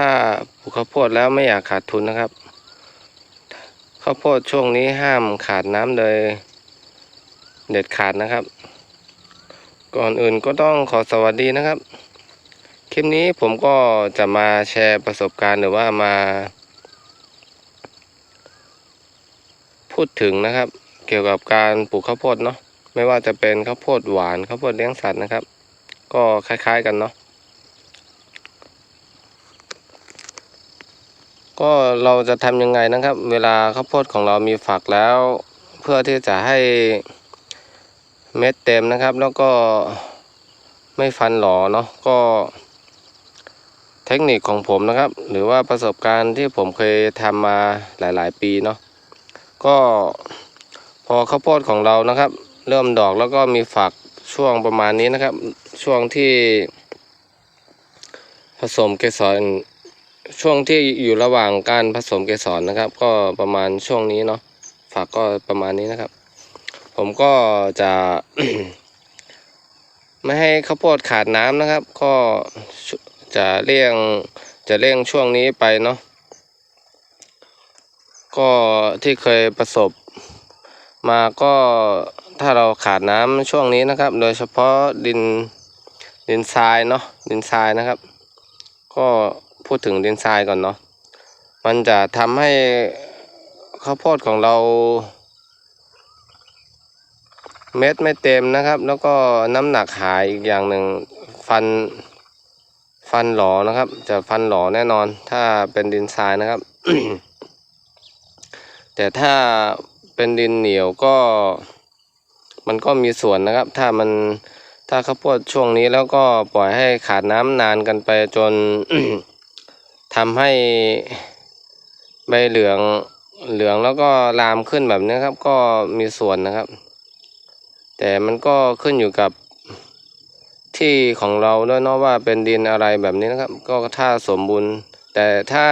ถ้าปลูกข้าวโพดแล้วไม่อยากขาดทุนนะครับ ข้าวโพดช่วงนี้ห้ามขาดน้ำเลยเด็ดขาดนะครับ ก่อนอื่นก็ต้องขอสวัสดีนะครับ คลิปนี้ผมก็จะมาแชร์ประสบการณ์หรือว่ามา พูดถึงนะครับ เกี่ยวกับการปลูกข้าวโพดเนาะไม่ว่าจะเป็นข้าวโพดหวานข้าวโพดเลี้ยงสัตว์นะครับ ก็คล้ายๆกันเนาะ ก็เราจะทำยังไงนะครับ เวลาข้าวโพดของเรามีฝักแล้ว เพื่อที่จะให้เม็ดเต็มนะครับ แล้วก็ไม่ฟันหลอเนาะก็เทคนิคของผมนะครับ หรือว่าประสบการณ์ที่ผมเคยทำมาหลาย ๆ ปีเนาะก็พอข้าวโพดของเรานะครับ เริ่มดอกแล้วก็มีฝักช่วงประมาณนี้นะครับ ช่วงที่ผสมเกสร ช่วงที่อยู่ระหว่างการผสมเกสรนะครับ ก็ประมาณช่วงนี้เนาะฝักก็ประมาณนี้นะครับ ผมก็จะ ไม่ให้ข้าวโพดขาดน้ำนะครับ ก็จะเลี่ยงจะเลี่ยงช่วงนี้ไปเนาะก็ที่เคยประสบมาก็ถ้าเราขาดน้ำช่วงนี้นะครับ โดยเฉพาะดินดินทรายเนาะดินทรายนะครับ ก็ พูดถึงดินทรายก่อนเนาะมันจะทำให้ข้าวโพดของเรา เม็ดไม่เต็มนะครับ แล้วก็น้ำหนักหายอีกอย่างหนึ่งฟันฟันหลอนะครับ จะฟันหลอแน่นอน ถ้าเป็นดินทรายนะครับ แต่ถ้าเป็นดินเหนียวก็ มันก็มีส่วนนะครับ ถ้ามันถ้าข้าวโพดช่วงนี้แล้วก็ปล่อยให้ขาดน้ำนานกันไปจน ทำให้ใบเหลืองเหลืองแล้วก็ลามขึ้นแบบนี้ครับ ก็มีส่วนนะครับ แต่มันก็ขึ้นอยู่กับที่ของเราด้วยเนาะว่าเป็นดินอะไรแบบนี้นะครับ ก็ถ้าสมบูรณ์ แต่ถ้า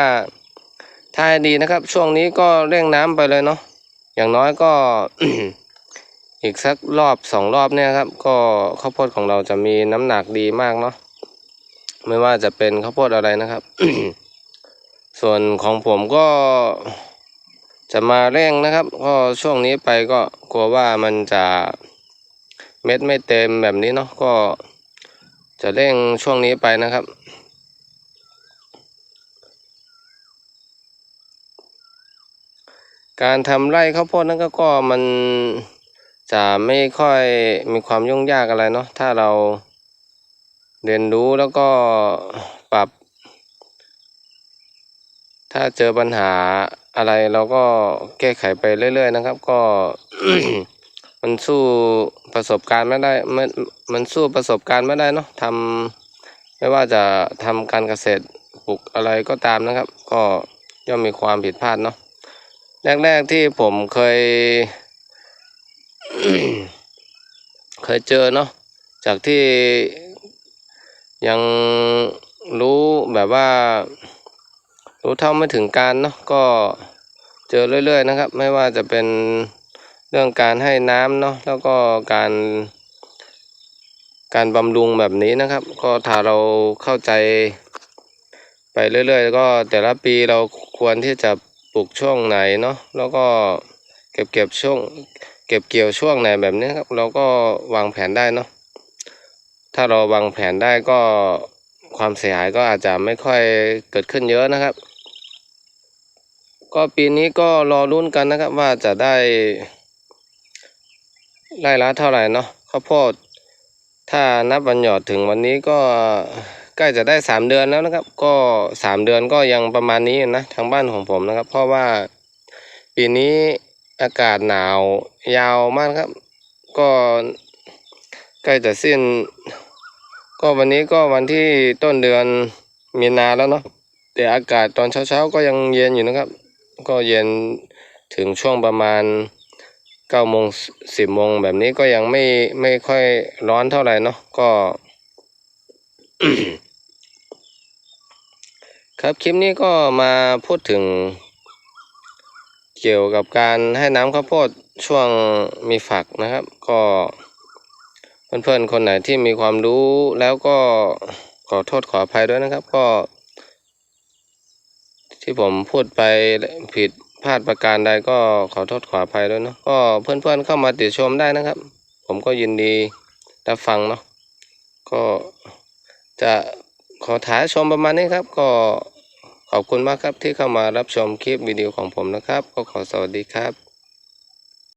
ถ้าดีนะครับ ช่วงนี้ก็เร่งน้ำไปเลยเนาะอย่างน้อยก็อีกสักรอบสองรอบเนี่ยครับ ก็ข้าวโพดของเราจะมีน้ำหนักดีมากเนาะไม่ว่าจะเป็นข้าวโพดอะไรนะครับ ส่วนของผมก็จะมาเร่งนะครับก็ช่วงนี้ไปก็กลัวว่ามันจะเม็ดไม่เต็มแบบนี้เนาะก็จะเร่งช่วงนี้ไปนะครับ การทำไร่ข้าวโพดนั้นก็ก็มันจะไม่ค่อยมีความยุ่งยากอะไรเนาะถ้าเราเรียนรู้แล้วก็ ถ้าเจอปัญหาอะไรเราก็แก้ไขไปเรื่อย ๆ นะครับ ก็มันสู้ประสบการณ์ไม่ได้มันมันสู้ประสบการณ์ไม่ได้เนาะทำไม่ว่าจะทำการเกษตรปลูกอะไรก็ตามนะครับ ก็ย่อมมีความผิดพลาดเนาะแรกๆที่ผมเคย เคยเจอเนาะจากที่ยังรู้แบบว่า รู้เท่าไม่ถึงการเนาะก็เจอเรื่อย ๆ นะครับ ไม่ว่าจะเป็นเรื่องการให้น้ำเนาะแล้วก็การ การบำรุงแบบนี้นะครับ ก็ถ้าเราเข้าใจไปเรื่อยๆ ก็แต่ละปีเราควรที่จะปลูกช่วงไหนเนาะแล้วก็เก็บเก็บช่วง เก็บเกี่ยวช่วงไหนแบบนี้ครับ เราก็วางแผนได้เนาะถ้าเราวางแผนได้ก็ความเสียหายก็อาจจะไม่ค่อยเกิดขึ้นเยอะนะครับ ก็ปีนี้ก็รอรุ่นกันนะครับ ว่าจะได้ไร่ละเท่าไหร่เนาะข้าวโพด ถ้านับวันหยอดถึงวันนี้ก็ใกล้จะได้สามเดือนแล้วนะครับ ก็สามเดือนก็ยังประมาณนี้นะทางบ้านของผมนะครับ เพราะว่าปีนี้อากาศหนาวยาวมากครับ ก็ใกล้จะสิ้น ก็วันนี้ก็วันที่ต้นเดือนมีนาแล้วเนาะแต่อากาศตอนเช้าๆก็ยังเย็นอยู่นะครับ ก็เย็นถึงช่วงประมาณเก้าโมงสิบโมงแบบนี้ก็ยังไม่ไม่ค่อยร้อนเท่าไหร่เนาะก็ ครับคลิปนี้ก็มาพูดถึง เกี่ยวกับการให้น้ำข้าวโพดช่วงมีฝักนะครับ ก็เพื่อนๆคนไหนที่มีความรู้แล้วก็ขอโทษขออภัยด้วยนะครับ ก็ ที่ผมพูดไปผิดพลาดประการใดก็ขอโทษขออภัยด้วยเนาะก็เพื่อนๆเข้ามาติชมได้นะครับ ผมก็ยินดีรับฟังเนาะก็จะขอถ่ายชมประมาณนี้ครับ ก็ขอบคุณมากครับที่เข้ามารับชมคลิปวิดีโอของผมนะครับ ก็ขอสวัสดีครับ